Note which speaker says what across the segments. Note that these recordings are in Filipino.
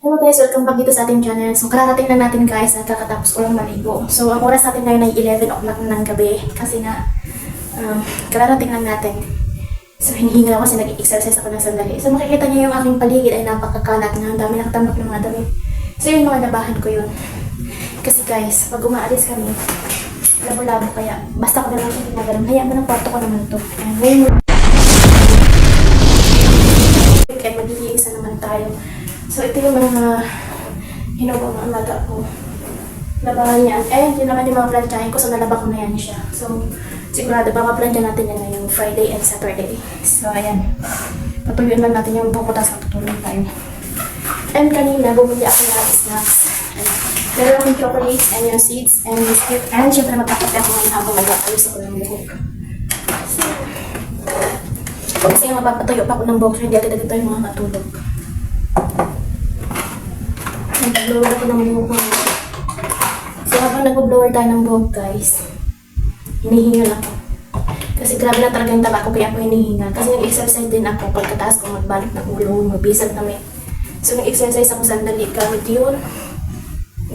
Speaker 1: Hello guys, welcome back dito sa ating channel. So, kararating na natin guys at kakatapos ko lang maligo. So, ang oras natin ngayon ay 11 o'clock ng gabi kasi nga, um, kararating lang natin. So, hinihinga ako kasi nag-exercise ako ng sandali. So, makikita niyo yung aking paligid ay napakakalat na. Ang dami nakatambak ng mga damit. So, yung mga nabahan ko yun. Kasi guys, pag umaalis kami, labo-labo kaya, basta ko na lang yung ginagalang. Hayaan mo ng kwarto ko naman to. Ayan, ngayon, weekend, mag-iisa naman tayo. So, ito yung mga hinubo ng alaga ko. Labahan yan. Eh, yun naman yung mga plantsahin ko. So, nalaba ko na yan siya. So, sigurado baka plantya natin yan ngayong Friday and Saturday. So, ayan. Patuyuin lang natin yung bukutas at tutulong tayo. And kanina, bumili ako ng snacks. Meron akong chocolates and yung seeds and biscuit. And syempre, magkakape ako ngayon habang mag-aayos ako ng buhok. So, kasi mapapatuyo pa ako ng so hindi agad-agad tayo mga matulog. Nag-blower ako ng buhok ko. So habang nag-blower tayo ng buhok guys, hinihingal ako. Kasi grabe na talaga yung taba ko kaya ako hinihingal. Kasi nag-exercise din ako pagkataas ko magbalot ng ulo, magbisag na may. So nag-exercise ako sandali gamit yun.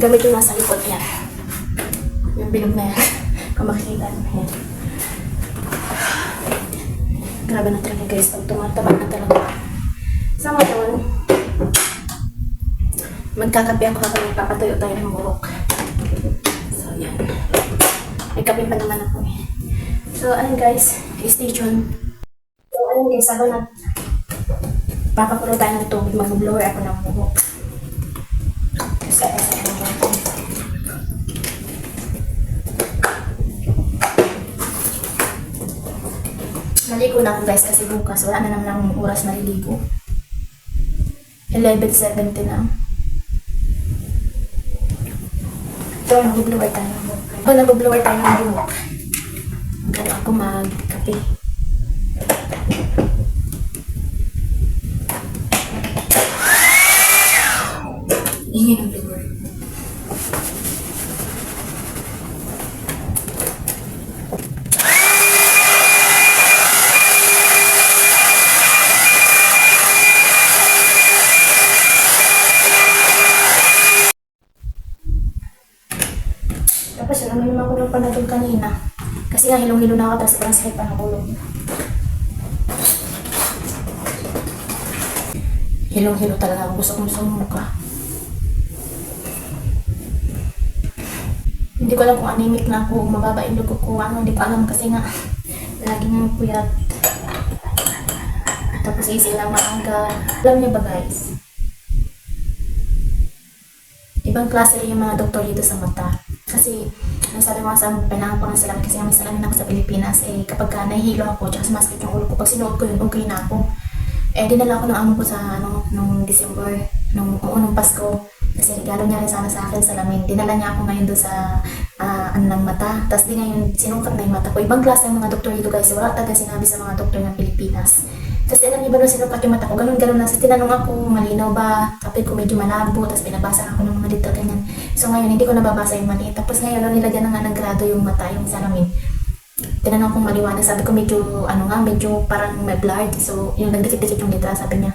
Speaker 1: Gamit yung nasa likod niya. Yung bilog na yan. Kung makikita mo yan. Grabe na talaga guys, pag tumataba na talaga. Sa ngayon, magkakape ako kapag magpapatuyo tayo ng buhok. So, yan. May kape pa naman ako eh. So, ayun guys, stay tuned. So, ayun guys, ako na papakulo tayo ng tubig, mag-blower ako ng buhok. Kasi, ayun, Naligo na ako guys kasi bukas wala na naman akong oras maliligo. 11.70 na. Ito, nag-blower tayo ng buhok. Nag-blower tayo ng buhok. Magkano ako magkape. Ingay ng blower. Tapos yun, naman naman ako ng panatol kanina. Kasi nga hilong-hilo na ako, tapos parang sakit pa ng ulo. Hilong-hilo talaga ako. Gusto kong sumuka. Hindi ko alam kung anemic na ako, mababa yung dugo ko, ano, hindi ko alam kasi nga, lagi nga puyat. Tapos isip lang maaga. Alam niyo ba guys? Ibang klase rin yung mga doktor dito sa mata. Kasi, nasabi ko nga sa kailangan ko ng salamin kasi may salamin ako sa Pilipinas. Eh, kapag ka nahihilo ako, tsaka sumasakit yung ulo ko, pag sinuot ko yun, okay na ako. Eh, dinala ko ng amo ko sa, ano, nung December, nung unang Pasko. Kasi regalo niya rin sana sa akin salamin. Dinala niya ako ngayon doon sa, ah, ano ng mata. Tapos di ngayon, sinukat na yung mata ko. Ibang klase ng mga doktor dito guys. Wala talaga sinabi sa mga doktor ng Pilipinas. Kasi alam niyo ba nung sinukat yung mata ko, ganun-ganun lang. Sa tinanong ako, malinaw ba? Sabi ko medyo malabo, tapos pinabasa ako ng mga dito, ganyan. So ngayon, hindi ko nababasa yung mali. Tapos ngayon, nilagyan na nga ng grado yung mata, yung salamin. Tinanong kong maliwanag, sabi ko medyo, ano nga, medyo parang may blurred. So, yung nagdikit-dikit yung letra, sabi niya.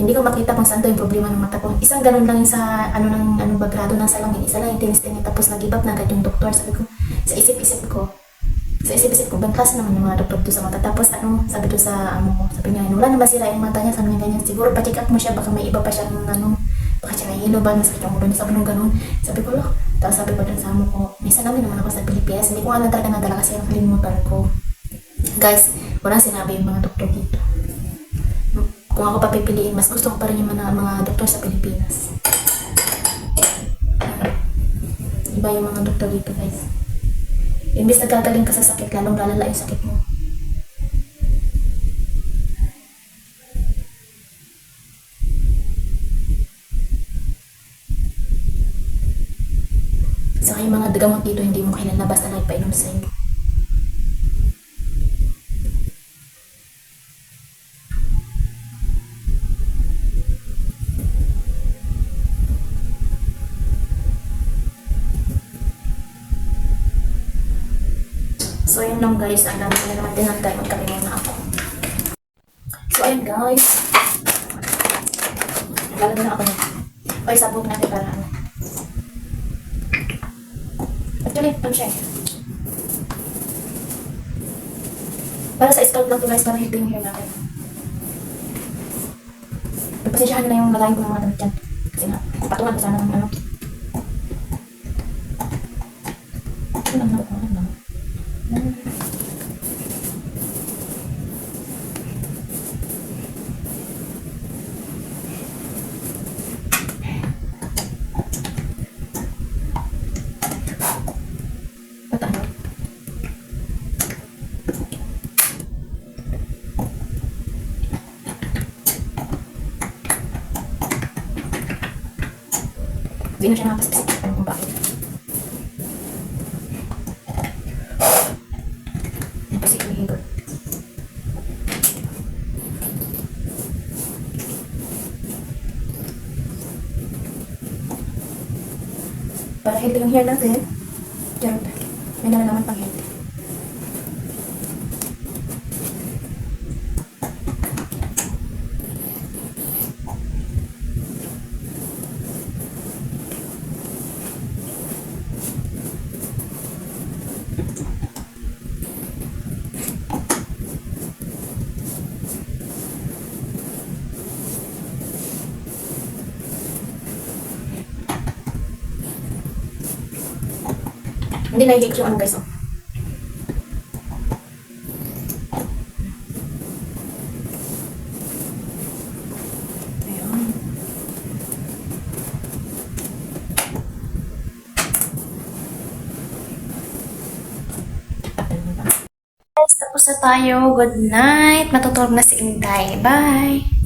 Speaker 1: Hindi ko makita kung saan yung problema ng mata ko. Isang ganun lang yung sa, ano ng, ano ba, grado ng salamin. Isa lang yung tinis niya. Tapos nag-give up na agad yung doktor. Sabi ko, sa isip-isip ko, sa isip-isip ko, bang klase naman yung mga doktor doon sa mata. Tapos ano, sabi doon sa amo ko, sabi niya, wala na masira yung mata niya, sabi niya ganyan. Siguro pa-check up mo siya, baka may iba pa siyang ano, baka siya nahihilo ba, nasakit yung ulo niya, sabi nung ganun. Sabi ko, look, tapos sabi ko doon sa amo ko, may salamin naman ako sa Pilipinas, hindi ko na talaga nadala kasi nakalimutan ko. Guys, walang sinabi yung mga doktor dito. Kung ako papipiliin, mas gusto ko pa rin yung mga, mga doktor sa Pilipinas. Iba yung mga doktor dito, guys. Imbis nagkagaling ka sa sakit, lalong lalala yung sakit mo. Saka yung mga gamot dito, hindi mo kailan basta nagpainom sa So, yun lang guys. Ang dami na naman tinantay. Magkape muna ako. So, ayun guys. Naglalagay na ako ng O isabog natin para ano. Actually, ano siya. Para sa scalp lang to guys, para healthy yung hair natin. Pagpasensyahan nyo na yung lagayin ko ng mga damit dyan. Kasi nga, patungan ko sana ng ano. Ito lang na, ano? Hindi na siya nakapasipsip kung bakit. Para healthy yung hair natin. Charot. May nalalaman pang healthy. Hindi na-hate yung ano guys. Oh. Tapos na tayo. Good night. Matutulog na si Inday. Bye!